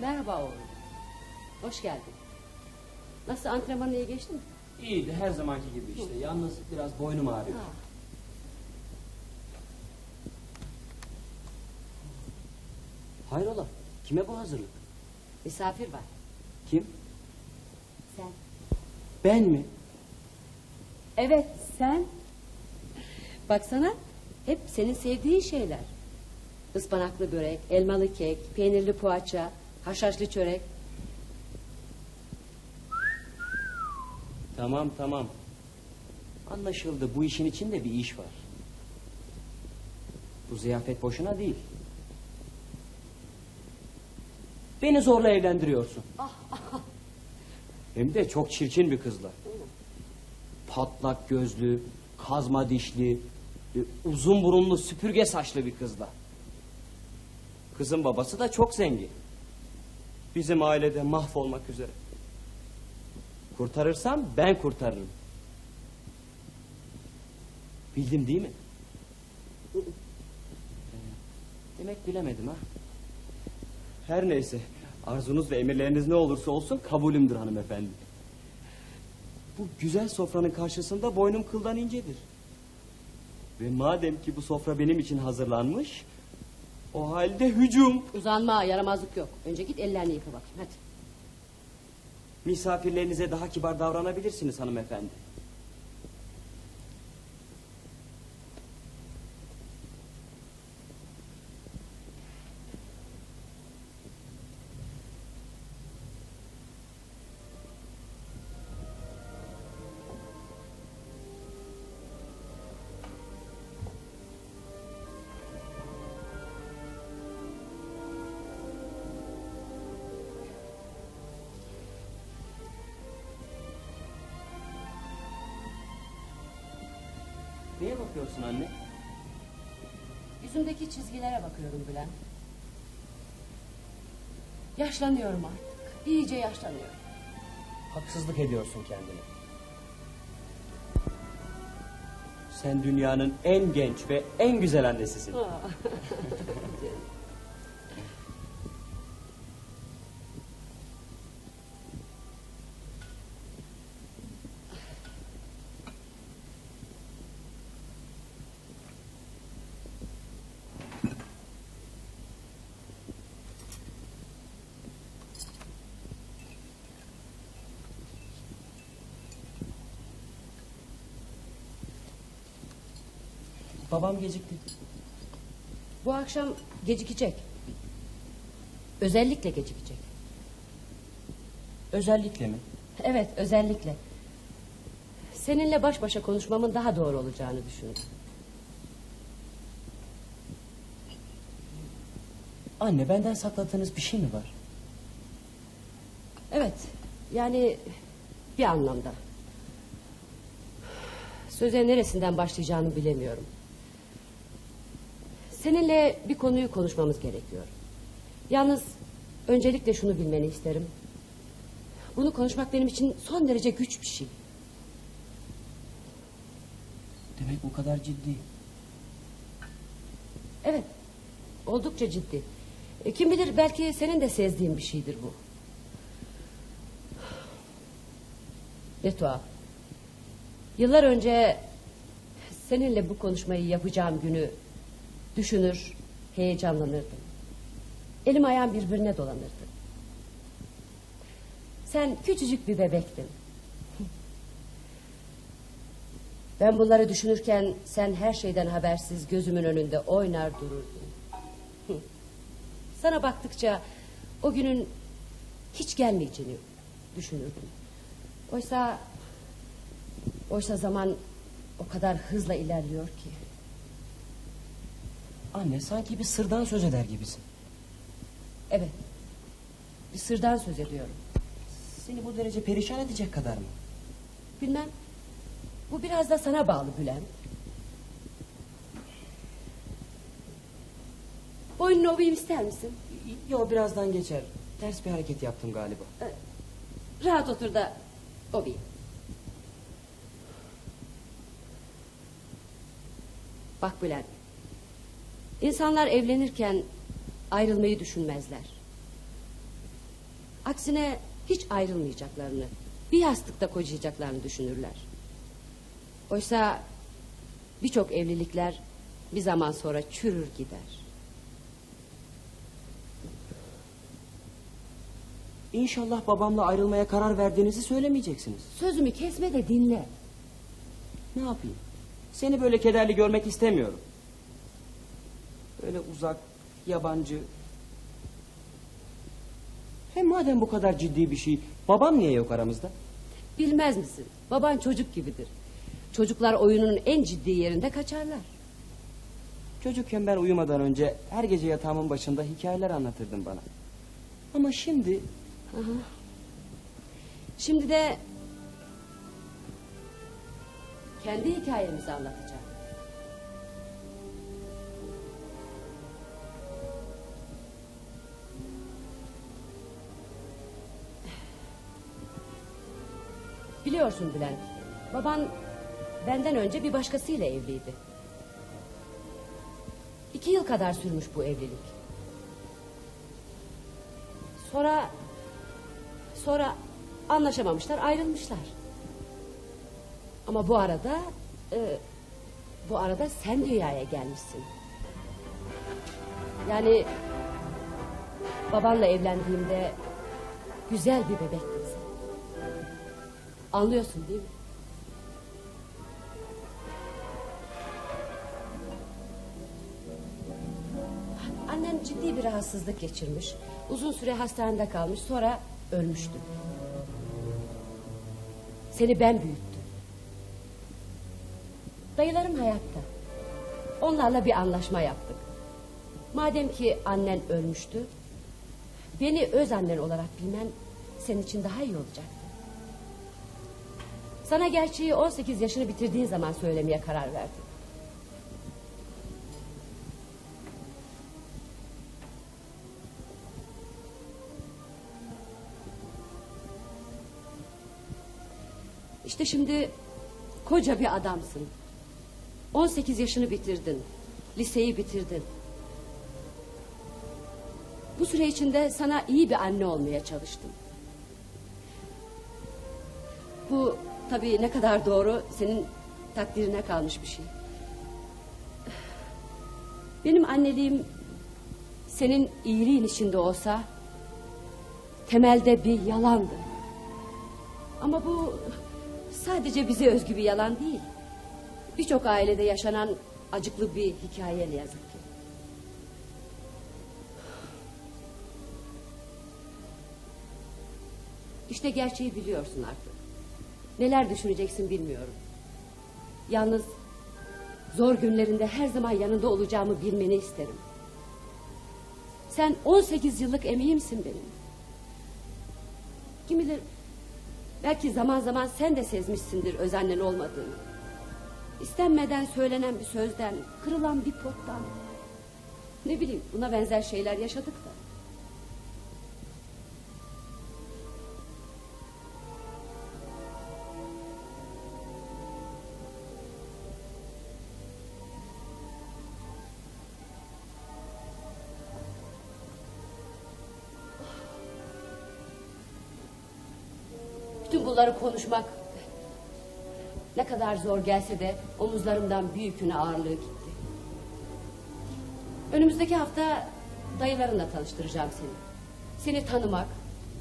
Merhaba oğlum. Hoş geldin. Nasıl antrenmanın iyi geçti mi? İyiydi her zamanki gibi işte. Yalnız biraz boynum ağrıyor. Ha. Hayrola? Kime bu hazırlık? Misafir var. Kim? Sen. Ben mi? Evet sen. Baksana hep senin sevdiğin şeyler. Ispanaklı börek, elmalı kek, peynirli poğaça, haşhaşlı çörek. Tamam tamam. Anlaşıldı. Bu işin içinde bir iş var. Bu ziyafet boşuna değil. Beni zorla evlendiriyorsun. Hem de çok çirkin bir kızla. Patlak gözlü, kazma dişli, e, uzun burunlu, süpürge saçlı bir kızla. Kızın babası da çok zengin. Bizim ailede mahvolmak üzere. Kurtarırsam ben kurtarırım. Bildim değil mi? Demek bilemedim ha. Her neyse. Arzunuz ve emirleriniz ne olursa olsun kabulümdür hanımefendi. Bu güzel sofranın karşısında boynum kıldan incedir. Ve madem ki bu sofra benim için hazırlanmış... ...o halde hücum. Uzanma yaramazlık yok. Önce git ellerini yıka bakayım hadi. Misafirlerinize daha kibar davranabilirsiniz hanımefendi. Neye bakıyorsun anne? Yüzümdeki çizgilere bakıyorum Bülent. Yaşlanıyorum artık. İyice yaşlanıyorum. Haksızlık ediyorsun kendine. Sen dünyanın en genç ve en güzel annesisin. Babam gecikti. Bu akşam gecikecek. Özellikle gecikecek. Özellikle mi? Evet özellikle. Seninle baş başa konuşmamın daha doğru olacağını düşündüm. Anne benden sakladığınız bir şey mi var? Evet yani bir anlamda. Söze neresinden başlayacağını bilemiyorum. Seninle bir konuyu konuşmamız gerekiyor. Yalnız öncelikle şunu bilmeni isterim. Bunu konuşmak benim için son derece güç bir şey. Demek bu kadar ciddi. Evet, oldukça ciddi. E, kim bilir belki senin de sezdiğin bir şeydir bu. Ne tuhaf. Yıllar önce seninle bu konuşmayı yapacağım günü düşünür, heyecanlanırdım. Elim ayağım birbirine dolanırdı. Sen küçücük bir bebektin. Ben bunları düşünürken sen her şeyden habersiz gözümün önünde oynar dururdun. Sana baktıkça o günün hiç gelmeyeceğini düşünürdüm. Oysa oysa zaman o kadar hızla ilerliyor ki. Anne sanki bir sırdan söz eder gibisin. Evet. Bir sırdan söz ediyorum. Seni bu derece perişan edecek kadar mı? Bilmem. Bu biraz da sana bağlı Bülent. Boynunu ovayım ister misin? Yo birazdan geçer. Ters bir hareket yaptım galiba. Rahat otur da ovayım. Bak Bülent. İnsanlar evlenirken ayrılmayı düşünmezler. Aksine hiç ayrılmayacaklarını, bir yastıkta kocayacaklarını düşünürler. Oysa birçok evlilikler bir zaman sonra çürür gider. İnşallah babamla ayrılmaya karar verdiğinizi söylemeyeceksiniz. Sözümü kesme de dinle. Ne yapayım? Seni böyle kederli görmek istemiyorum. Böyle uzak, yabancı. Hem madem bu kadar ciddi bir şey, babam niye yok aramızda? Bilmez misin? Baban çocuk gibidir. Çocuklar oyunun en ciddi yerinde kaçarlar. Çocukken ben uyumadan önce her gece yatağımın başında hikayeler anlatırdın bana. Ama şimdi Şimdi de kendi hikayemizi anlatacağım. Biliyorsun Bülent, baban benden önce bir başkasıyla evliydi. İki yıl kadar sürmüş bu evlilik. Sonra Sonra anlaşamamışlar, ayrılmışlar. Ama bu arada e, bu arada sen dünyaya gelmişsin. Yani babanla evlendiğimde güzel bir bebektin sen. Anlıyorsun değil mi? Annen ciddi bir rahatsızlık geçirmiş. Uzun süre hastanede kalmış. Sonra ölmüştü. Seni ben büyüttüm. Dayılarım hayatta. Onlarla bir anlaşma yaptık. Madem ki annen ölmüştü... ...beni öz annen olarak bilmen... ...senin için daha iyi olacaktı. Sana gerçeği 18 yaşını bitirdiğin zaman söylemeye karar verdim. İşte şimdi koca bir adamsın. 18 yaşını bitirdin. Liseyi bitirdin. Bu süre içinde sana iyi bir anne olmaya çalıştım. Bu tabii ne kadar doğru senin takdirine kalmış bir şey. Benim anneliğim senin iyiliğin içinde olsa temelde bir yalandı. Ama bu sadece bize özgü bir yalan değil. Birçok ailede yaşanan acıklı bir hikaye ne yazık ki. İşte gerçeği biliyorsun artık. Neler düşüneceksin bilmiyorum. Yalnız zor günlerinde her zaman yanında olacağımı bilmeni isterim. Sen 18 yıllık emeğimsin benim. Kim bilir belki zaman zaman sen de sezmişsindir özennen olmadığını. İstenmeden söylenen bir sözden, kırılan bir pottan. Ne bileyim buna benzer şeyler yaşadık bunları konuşmak ne kadar zor gelse de omuzlarımdan bir yükün ağırlığı gitti. Önümüzdeki hafta dayılarınla tanıştıracağım seni. Seni tanımak,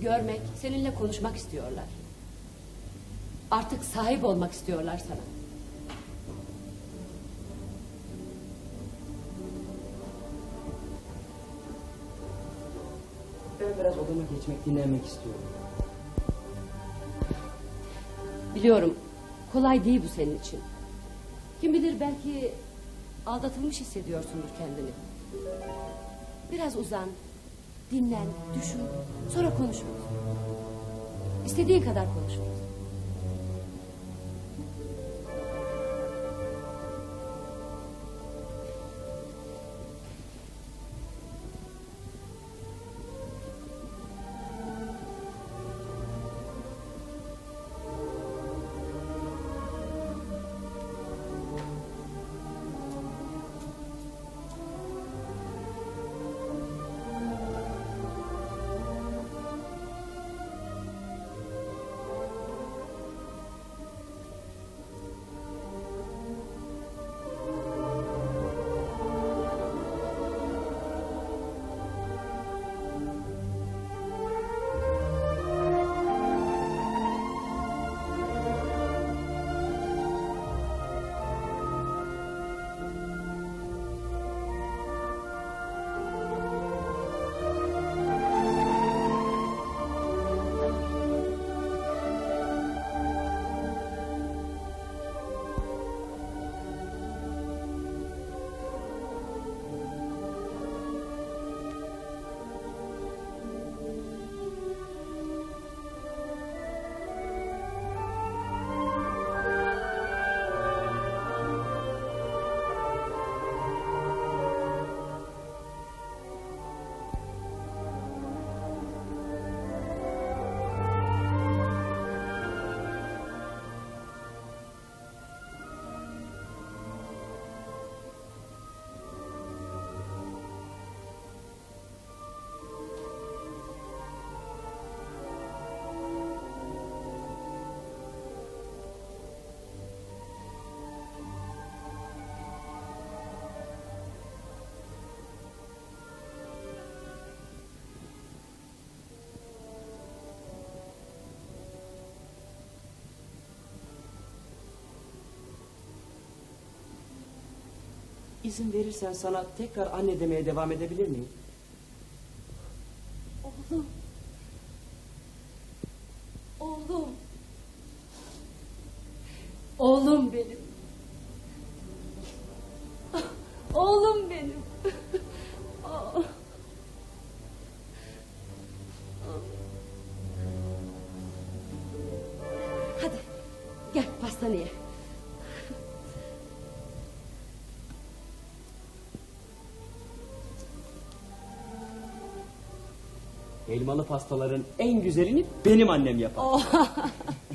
görmek, seninle konuşmak istiyorlar. Artık sahip olmak istiyorlar sana. ben biraz odama geçmek, dinlenmek istiyorum. Biliyorum kolay değil bu senin için. Kim bilir belki aldatılmış hissediyorsundur kendini. Biraz uzan, dinlen, düşün, sonra konuşuruz. İstediğin kadar konuşuruz. İzin verirsen sana tekrar anne demeye devam edebilir miyim? Oğlum. Oğlum. Oğlum benim. Oğlum benim. Hadi gel pastaneye. Elmalı pastaların en güzelini benim annem yapar. Oh.